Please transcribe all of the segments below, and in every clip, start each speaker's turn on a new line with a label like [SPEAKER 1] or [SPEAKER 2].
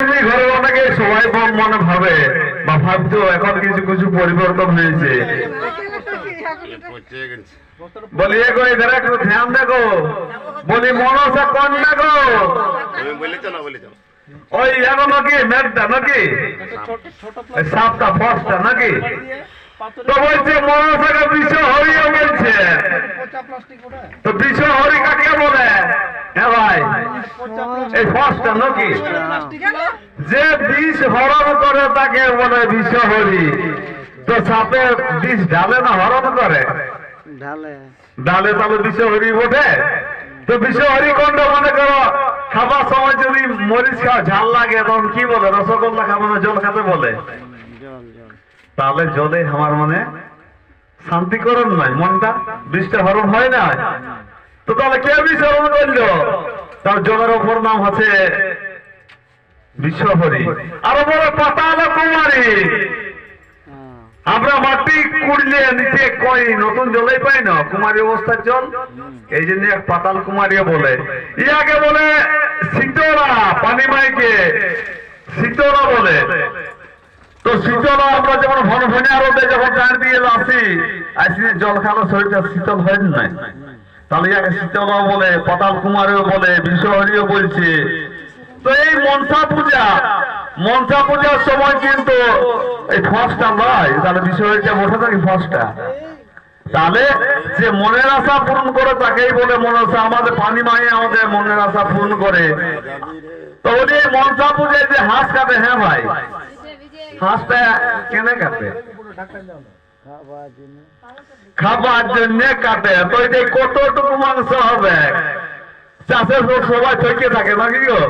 [SPEAKER 1] এই ঘরে অনেকে সবাই মনে ভাবে বা ভাবতো এখন কিছু কিছু পরিবর্তন হয়েছে। বলি এগো এদের একটু ধ্যান দেখো। বলি মনসা কোন দেখো? ওই এগো নাকি মেঘটা নাকি? সাপটা ফসটা নাকি? তো বলছে মনসাকে বিশ্ব হরিও বলছে। তো বিশ্ব হরি কাকে বলে? হ্যাঁ ভাই। এই ফসটা নাকি? যে বিষ হরণ করে তাকে বলে বিষ হরি। তো সাপে বিষ ঢালে না হরণ করে?
[SPEAKER 2] ঢালে।
[SPEAKER 1] ডালে তাহলে বিষ হরি ওঠে তো বিষ হরি কণ্ঠ মনে করো? খাবার সময় যদি মরিচ খাওয়া ঝাল লাগে তখন কি বলে? রসগোল্লা খাব না জল খাতে বলে?
[SPEAKER 2] জল জল।
[SPEAKER 1] তাহলে জলে আমার মনে শান্তিকরণ নয় মনটা বৃষ্টি হরণ হয় না তো তাহলে কে বিষ হরণ করল? তার জলের ওপর নাম আছে বিশ্বহরি। আরও বড় পাতাল কুমারী। আমরা মাটি কুড়লে নিচে কই, নতুন জলেই পাই না, কুমারী অবস্থার জল? এই জন্য পাতাল কুমারী বলে। ইয়াকে বলে শীতলা পানি মাইকে শীতলা বলে। তো শীতলা আমরা যেমন ঘনে রোদে যখন টান দিয়ে আসি আসি জল খালো শরীরটা শীতল হয় না। তাহলে ইয়াকে শীতলা বলে, পাতাল কুমারীও বলে, বিশ্বহরিও বলছে। তো এই মনসা পূজা, মনসা পূজার সময় কিন্তু এই ফসটা নয়। তাহলে বিশ্বহরিটা বসে থাকি ফসটা। তাহলে যে মনের আশা পূরণ করে তাকেই বলে মনসা আমাদের পানি মায়ে আমাদের মনের আশা পূরণ করে। তো ওই মনসা পূজায় যে হাঁস কাটে হ্যাঁ ভাই? হাঁসটা কেনে কাটে
[SPEAKER 2] খাবার জন্য
[SPEAKER 1] কাটে তো এই যে কতটুকু মাংস হবে? চাষের লোক সবাই থেকে থাকে নাকি গো?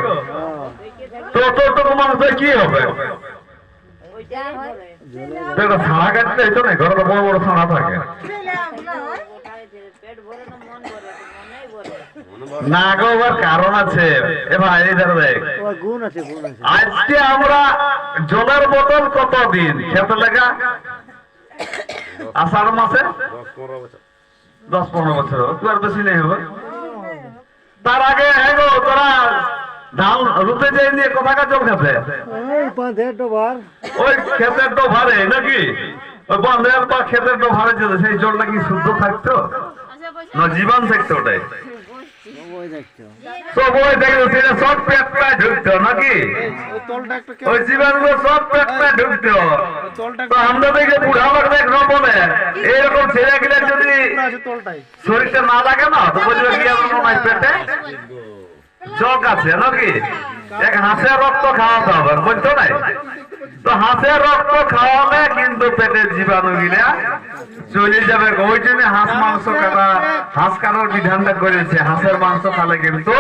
[SPEAKER 1] তো ততটুকু মাংস কি হবে? তো এটা ছাড়া কাটতে হইতো না ঘরে তো বড় বড় ছাড়া থাকে। না গো ওর কারণ আছে। এ ভাই এই ধরে দেখ
[SPEAKER 2] ওর গুণ আছে
[SPEAKER 1] আজকে আমরা জলের বোতল কত দিন? খেতে লাগা আষাঢ় মাসে? দশ পনেরো বছর। আর বেশি নেই হবে তার আগে হ্যাঁ গো তোরা ধান রুতে যাই নিয়ে কোথাকা জল খেতে? ওই ক্ষেতের তো ভারে নাকি? ওই বন্ধের বা ক্ষেতের তো ভারে যেত সেই জলটা কি শুদ্ধ থাকতো? না জীবন থাকতো ওটাই। সব ওই দেখতো সেটা পেটটা ঢুকতো নাকি?
[SPEAKER 2] ওই
[SPEAKER 1] জীবাণুগুলো সব পেটটা ঢুকতো। তো আমরা দেখে বুড়া লোক দেখো বলে এরকম ছেলে গেলে যদি শরীরটা না লাগে না তো বুঝবে কি আমার পেটে? চোখ আছে নাকি? এক হাঁসের রক্ত খাওয়াতে হবে বুঝছ না তো হাঁসের রক্ত খাওয়ালে কিন্তু পেটের জীবাণু গিলা। চলে যাবে ওই জন্য হাঁস মাংস কাটা হাঁস কাটার বিধানটা করেছে। হাঁসের মাংস খালে কিন্তু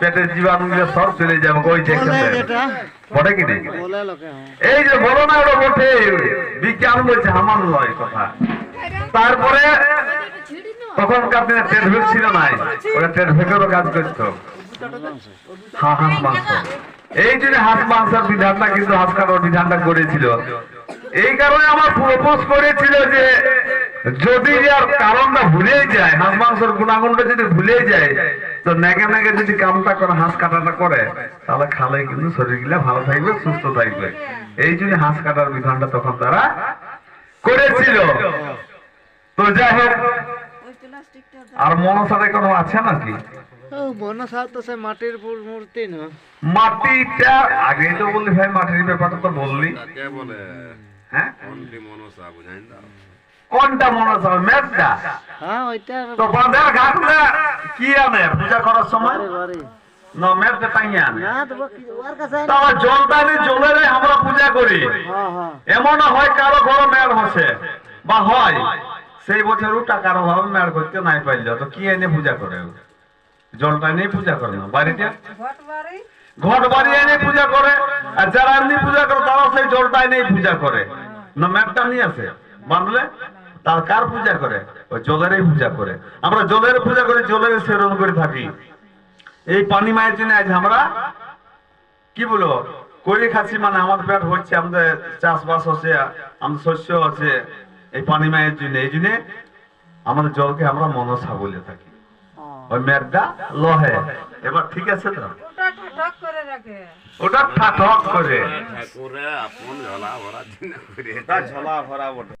[SPEAKER 1] পেটের জীবাণু গুলো সব চলে যাবে ওই দেখতে বটে কি নেই
[SPEAKER 2] হ্যাঁ।
[SPEAKER 1] এই যে বলো না ওটা বটে। বিজ্ঞান বলছে আমার নয় কথা। তারপরে তখনকার দিনে টেডভেক ছিল নাই ওরা টেডভেকেরও কাজ করতো। হাঁস, মাংস। এই জন্য হাঁস মাংসের বিধানটা কিন্তু হাঁস কাটার বিধানটা করেছিল। এই কারণে আমার প্রপোজ করেছিল যে যদি আর কারণটা ভুলে যায়, হাঁস, মাংসের গুণাগুণটা যদি ভুলে যায়, তো নেগে নেগে যদি কামটা করে, হাঁস কাটাটা করে, তাহলে খালে কিন্তু শরীরগুলা ভালো থাকবে, সুস্থ থাকবে। এই জন্য হাঁস কাটার বিধানটা তখন তারা করেছিল। তো যাই হোক আর মনসারে কোনো আছে নাকি?
[SPEAKER 2] ও তো সে মাটির মূর্তি না।
[SPEAKER 1] মাটিটা আগে তো বললি ভাই মাটির ব্যাপারটা তো বললি। হ্যাঁ?
[SPEAKER 3] মনসা বুঝাই না
[SPEAKER 1] কোনটা মনসা মেঘটা?
[SPEAKER 2] হ্যাঁ ওইটা
[SPEAKER 1] তো বাঁধের ঘাটলে কি আনে? পূজা করার সময়? না মেঘটা টাঙিয়ে আনে। জলের আমরা পূজা করি।
[SPEAKER 2] হ্যাঁ হ্যাঁ।
[SPEAKER 1] এমন হয় কারও ঘরে মেঘ হসে বা হয়। সেই বছরও টাকার অভাবে মেঘ করতে নাই পাইল। তো কি এনে পূজা করে? জলটা নিয়ে পূজা করে না? বাড়িতে? ঘট বাড়ি? এনে পূজা করে। আর যারা এমনি পূজা করে তারা সেই জলটা এনে পূজা করে। না মেঘটা নিয়ে আসে বাঁধলে তার কার পূজা করে? ওই জলেরই পূজা করে। আমরা জলের পূজা করি জলের সেবন করে থাকি। এই পানি মায়ের জন্য আজ আমরা কি বলব? করে খাচ্ছি মানে আমাদের পেট হচ্ছে আমাদের চাষবাস হচ্ছে আমাদের শস্য আছে এই পানি মায়ের জন্য এই জন্য আমাদের জলকে আমরা মনসা বলে থাকি। ওই মেঘটা লহে। এবার ঠিক আছে তো?
[SPEAKER 4] ওটা ঠক করে রাখ।
[SPEAKER 1] ওটা ঠাঠক করে।
[SPEAKER 3] ঠাকুরে আপন ঝলা ভরা দিন
[SPEAKER 4] ঝলা ভরা বটে।